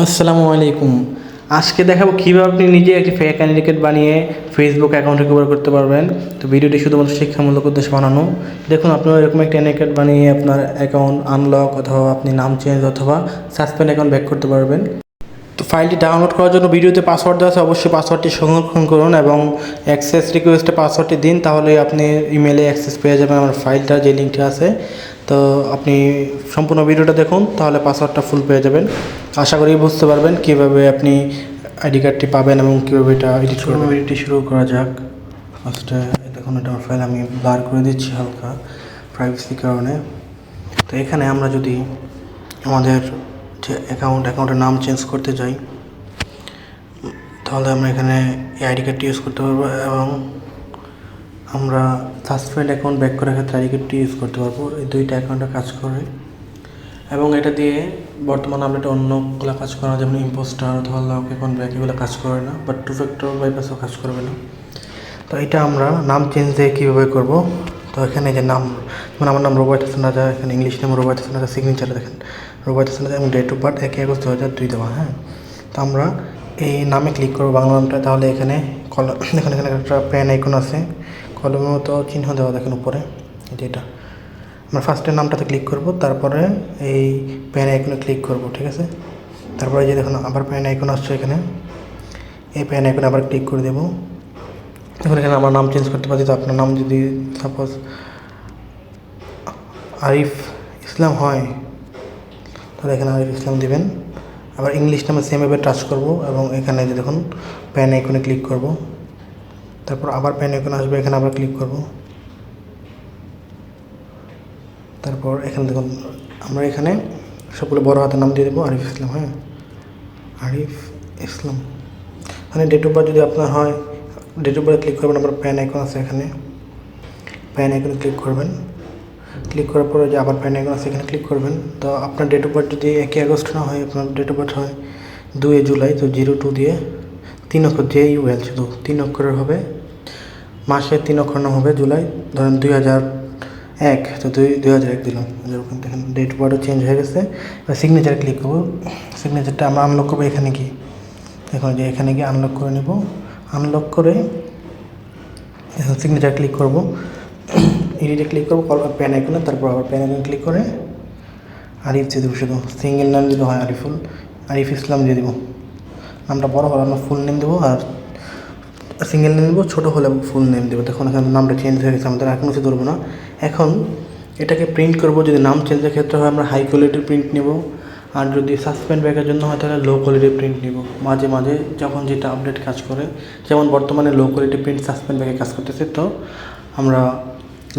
আসসালামু আলাইকুম। আজকে দেখাবো কীভাবে আপনি নিজে একটি ফেক আইডেন্টিকেট বানিয়ে ফেসবুক অ্যাকাউন্ট রিকভার করতে পারবেন। তো ভিডিওটি শুধুমাত্র শিক্ষামূলক উদ্দেশ্যে বানানো। দেখুন, আপনার এরকম একটা আইডেন্টিকেট বানিয়ে আপনার অ্যাকাউন্ট আনলক অথবা আপনি নাম চেঞ্জ অথবা সাসপেন্ড অ্যাকাউন্ট ব্যাক করতে পারবেন। তো ফাইলটি ডাউনলোড করার জন্য ভিডিওতে পাসওয়ার্ড দেওয়া আছে। অবশ্যই পাসওয়ার্ডটি সংরক্ষণ করুন এবং অ্যাক্সেস রিকোয়েস্টে পাসওয়ার্ডটি দিন। তাহলে আপনি ইমেলে অ্যাক্সেস পেয়ে যাবেন। আমার ফাইলটা যে লিঙ্কটি আছে। তো আপনি সম্পূর্ণ ভিডিওটা দেখুন তাহলে পাসওয়ার্ডটা ফুল পেয়ে যাবেন। আশা করি বুঝতে পারবেন কীভাবে আপনি আইডি কার্ডটি পাবেন এবং কীভাবে এটা এডিট করবেন। ভিডিওটি শুরু করা যাক। ফার্স্টে দেখুন এটা ফাইল আমি বার করে দিচ্ছি হালকা প্রাইভেসির কারণে। তো এখানে আমরা যদি আমাদের যে অ্যাকাউন্ট অ্যাকাউন্টের নাম চেঞ্জ করতে যাই তাহলে আমরা এখানে এই আইডি কার্ডটি ইউজ করতে পারব এবং আমরা সাসপেন্ড অ্যাকাউন্ট ব্যাক ক্ষেত্রে আইডি কার্ডটি ইউজ করতে পারব। এই দুইটা অ্যাকাউন্টে কাজ করে। এবং এটা দিয়ে বর্তমানে আমরা এটা অন্যগুলো কাজ করে যেমন ইম্পোস্টার অথবা লক অ্যাকাউন্ট ব্যাক এগুলো কাজ করে না বাট টু ফ্যাক্টর বাইপাসও কাজ করবে না। তো এটা আমরা নাম চেঞ্জ দিয়ে কীভাবে করব? তো এখানে যে নাম, যেমন আমার নাম রোবার্ট হাসান রাজা, এখানে ইংলিশ নাম রোবার্ট হাসান রাজা সিগনেচারে দেখেন। রোবার্ট হাসান রাজা এবং ডেট অফ বার্থ একই আগস্ট দু হাজার দুই দেওয়া হ্যাঁ? তো আমরা এই নামে ক্লিক করব বাংলা নামটা, তাহলে এখানে কলম এখানে এখানে একটা প্যান আইকন আছে। কলমের মতো চিহ্ন দেওয়া দেখেন উপরে যে এটা। আমরা ফার্স্টের নামটাতে ক্লিক করব, তারপরে এই প্যান আইকনে ক্লিক করব, ঠিক আছে? তারপরে যে দেখুন, আবার প্যান আইকন আসছে এখানে। এই প্যান আইকনে আবার ক্লিক করে দেবো। এখন এখানে আমার নাম চেঞ্জ করতে পারি তো আপনার নাম যদি সাপোজ আরিফ ইসলাম হয়, তাহলে এখানে আরিফ ইসলাম দিবেন। আবার ইংলিশ নামে সেমভাবে টাচ করব, এবং এখানে যে দেখুন প্যান আইকনে ক্লিক করব। তারপর আবার প্যান আইকন আসবে, এখানে আবার ক্লিক করব। তারপর এখানে দেখুন, আমরা এখানে সবগুলো বড় হাতের নাম দিয়ে দেবো, আরিফ ইসলাম হ্যাঁ? আরিফ ইসলাম। মানে ডেট অফ বার্থ যদি আপনার হয় ডেট অফ বার্থ ক্লিক করবেন আবার প্যান আইকন আছে এখানে। প্যান আইকনে ক্লিক করবেন। ক্লিক করার পরে যে আবার প্যান আইকন আছে, এখানে ক্লিক করবেন। তো আপনার ডেট অফ বার্থ যদি একই আগস্ট না হয়, আপনার ডেট অফ বার্থ হয় দুই জুলাই, তো জিরো টু দিয়ে তিন অক্ষর জে ইউএল শুধু তিন অক্ষরের হবে মাসে তিন অক্ষর নাম হবে জুলাই। ধরেন দুই হাজার এক, তো দুই দুই হাজার এক দিলাম। দেখেন ডেট বার্থও চেঞ্জ হয়ে গেছে। এবার সিগনেচার ক্লিক করব। সিগনেচারটা আমরা আনলক করব এখানে কি এখন যে এখানে গিয়ে আনলক করে নেব। আনলক করে এখন সিগনেচার ক্লিক করব। এডিটে ক্লিক করব কল প্যান আইকনে তারপর আবার প্যান আইকনে ক্লিক করে আরিফ দিয়ে দেবো শুধু। সিঙ্গেল নাম দিলে হয় আরিফুল আরিফ ইসলাম দিয়ে দেবো। নামটা বড় হলে আমরা ফুল নেম দেবো আর সিঙ্গেল নেম দেবো, ছোটো হলে ফুল নেম দেবো। দেখুন, এখানে নামটা চেঞ্জ হয়ে গেছে, আমাদের এখন কিছু ধরবো না। এখন এটাকে প্রিন্ট করব, যদি নাম চেঞ্জের ক্ষেত্রে হয়, আমরা হাই কোয়ালিটির প্রিন্ট নেব। আর যদি সাসপেন্ড ব্যাগের জন্য হয়, তাহলে লো কোয়ালিটির প্রিন্ট নেব। মাঝে মাঝে যখন যেটা আপডেট কাজ করে, যেমন বর্তমানে লো কোয়ালিটি প্রিন্ট সাসপেন্ড ব্যাগে কাজ করতেছে, তো আমরা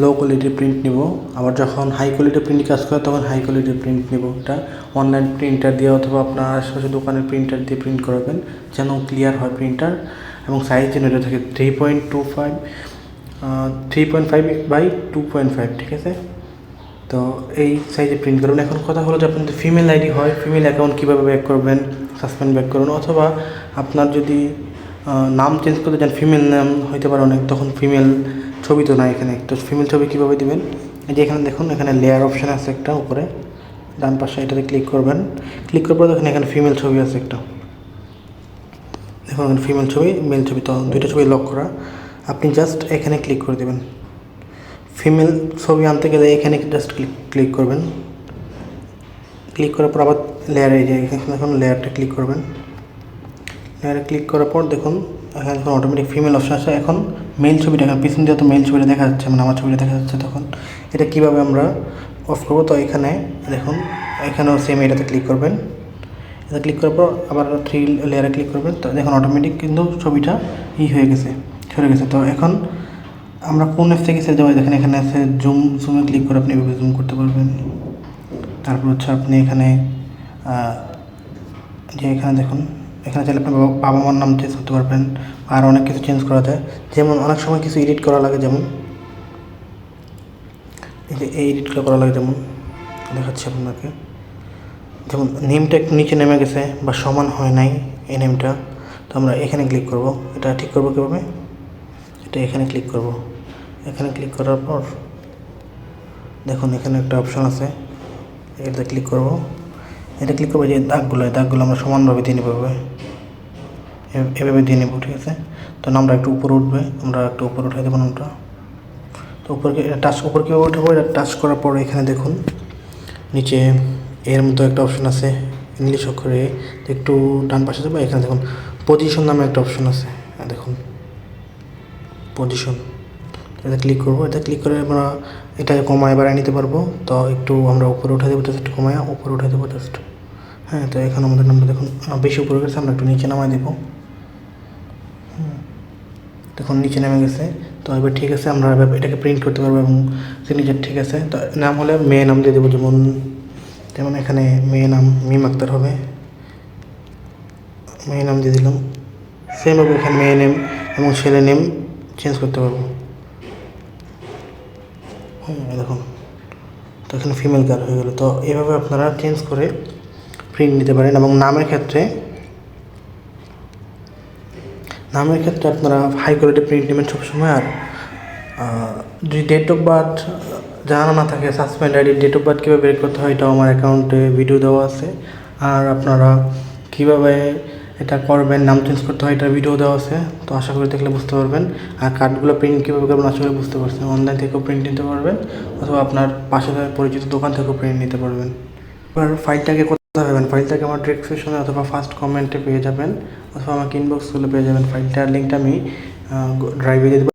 লো কোয়ালিটির প্রিন্ট নিব। আবার যখন হাই কোয়ালিটির প্রিন্ট কাজ করে, তখন হাই কোয়ালিটির প্রিন্ট নিব। এটা অনলাইন প্রিন্টার দিয়ে অথবা আপনার আশেপাশে দোকানের প্রিন্টার দিয়ে প্রিন্ট করাবেন, যেন ক্লিয়ার হয় প্রিন্টার এবং সাইজ যেন এটা থাকে। Three point two five three point five by two point five ঠিক আছে? তো এই সাইজে প্রিন্ট করবেন। এখন কথা হলো যে আপনার ফিমেল আইডি হয় ফিমেল অ্যাকাউন্ট কীভাবে ব্যাক করবেন সাসপেন্ড ব্যাক করুন, অথবা আপনার যদি নাম চেঞ্জ করতে চান ফিমেল নাম হইতে পারে অনেক, তখন ফিমেল ছবি তো নাই এখানে। তো ফিমেল ছবি কীভাবে দিবেন? এই যে এখানে দেখুন, এখানে লেয়ার অপশান আছে একটা উপরে। ডান পাশে এটাতে ক্লিক করবেন। ক্লিক করার পর দেখুন এখানে ফিমেল ছবি আছে একটা। দেখুন ফিমেল ছবি মেল ছবি, তো দুইটা ছবি লক করা। আপনি জাস্ট এখানে ক্লিক করে দেবেন। ফিমেল ছবি আনতে গেলে এখানে জাস্ট ক্লিক ক্লিক করবেন। ক্লিক করার পর আবার লেয়ারে যে এখানে দেখুন লেয়ারটা ক্লিক করবেন। লেয়ারে ক্লিক করার পর দেখুন, এখানে দেখুন অটোমেটিক ফিমেল অপশন আছে। এখন মেল ছবিটা, এখন পিছন দিয়ে তো মেল ছবিটা দেখা যাচ্ছে মানে আমার ছবিটা দেখা যাচ্ছে তখন, এটা কীভাবে আমরা অফ করব? তো এখানে দেখুন, এখানেও সেম এটাতে ক্লিক করবেন। এটা ক্লিক করার পর আবার থ্রি লেয়ারে ক্লিক করবেন। তো দেখুন অটোমেটিক কিন্তু ছবিটা ই হয়ে গেছে, সরে গেছে। তো এখন আমরা কোন অ্যাপ থেকে সেট দেখেন এখানে আছে জুম জুমে ক্লিক করে আপনি এভাবে জুম করতে পারবেন। তারপর হচ্ছে আপনি এখানে যে এখানে দেখুন এখানে চাইলে আপনার বাবা- মার নাম চেঞ্জ করতে পারবেন আর অনেক কিছু চেঞ্জ করা যায়। যেমন অনেক সময় কিছু এডিট করা লাগে, যেমন এই যে এই এডিটগুলো করা লাগে, যেমন দেখাচ্ছি আপনাকে। যেমন নেমটা একটু নিচে নেমে গেছে বা সমান হয় নাই এই নেমটা তো আমরা এখানে ক্লিক করব। এটা ঠিক করব কীভাবে? এটা এখানে ক্লিক করব। এখানে ক্লিক করার পর দেখুন, এখানে একটা অপশন আছে। এটা ক্লিক করব। এটা ক্লিক করব যে দাগগুলো দাগগুলো আমরা সমানভাবে দিয়ে এ- এভাবে দিয়ে নেব, ঠিক আছে? তো নামটা একটু উপরে উঠবে, আমরা একটু উপরে উঠে দেবো নামটা। তো উপরে টাচ উপর কীভাবে উঠাবো? এটা টাচ করার পর এখানে দেখুন, নিচে এর মতো একটা অপশন আছে ইংলিশ অক্ষরে একটু ডান পাশে যাব, এখানে দেখুন পজিশন নামে একটা অপশন আছে দেখুন পজিশন এটা ক্লিক করব, এটা ক্লিক করে আমরা এটা কমায় বাড়ায় নিতে পারব, তো একটু আমরা উপরে উঠে দেবো জাস্ট কমায়, উপরে উঠে দেবো জাস্ট হ্যাঁ তো এখানে আমাদের নামটা দেখুন বেশি উপরে গেছে, আমরা একটু নিচে নামায় দেবো। দেখুন নিচে নেমে গেছে। তো এবার ঠিক আছে, আমরা এটাকে প্রিন্ট করতে পারব এবং সিগনেচার ঠিক আছে। তো নাম হলে মেয়ে নাম দিয়ে দেবো, যেমন যেমন এখানে মেয়ে নাম মিম আক্তার হবে। মেয়ে নাম দিয়ে দিলাম। সেম হবে এখানে মেয়ে নেম এবং ছেলে নেম চেঞ্জ করতে পারব। দেখুন। তো এখানে ফিমেল কার হয়ে গেলো। তো এভাবে আপনারা চেঞ্জ করে প্রিন্ট নিতে পারেন এবং নামের ক্ষেত্রে নামের ক্ষেত্রে আপনারা হাই কোয়ালিটি প্রিন্ট নেবেন সবসময় আর যদি ডেট অফ বার্থ জানা না থাকে suspend ID date of birth কীভাবে বের করতে হয় এটাও আমার অ্যাকাউন্টে ভিডিও দেওয়া আছে। আর আপনারা কীভাবে এটা করবেন, নাম চেঞ্জ করতে হয় এটার ভিডিও দেওয়া আছে। তো আশা করি দেখলে বুঝতে পারবেন। আর কার্ডগুলো প্রিন্ট কীভাবে করবেন, আশা করি বুঝতে পারছেন। অনলাইন থেকেও প্রিন্ট নিতে পারবেন, অথবা আপনার পাশে পরিচিত দোকান থেকেও প্রিন্ট নিতে পারবেন। এবার ফাইলটাকে পাবেন ফাইলটাকে আমার ডিসক্রিপশনে অথবা ফার্স্ট কমেন্টে পেয়ে যাবেন, অথবা আমাকে ইনবক্স করলে পেয়ে যাবেন ফাইলটার লিঙ্কটা আমি ড্রাইভে দিয়ে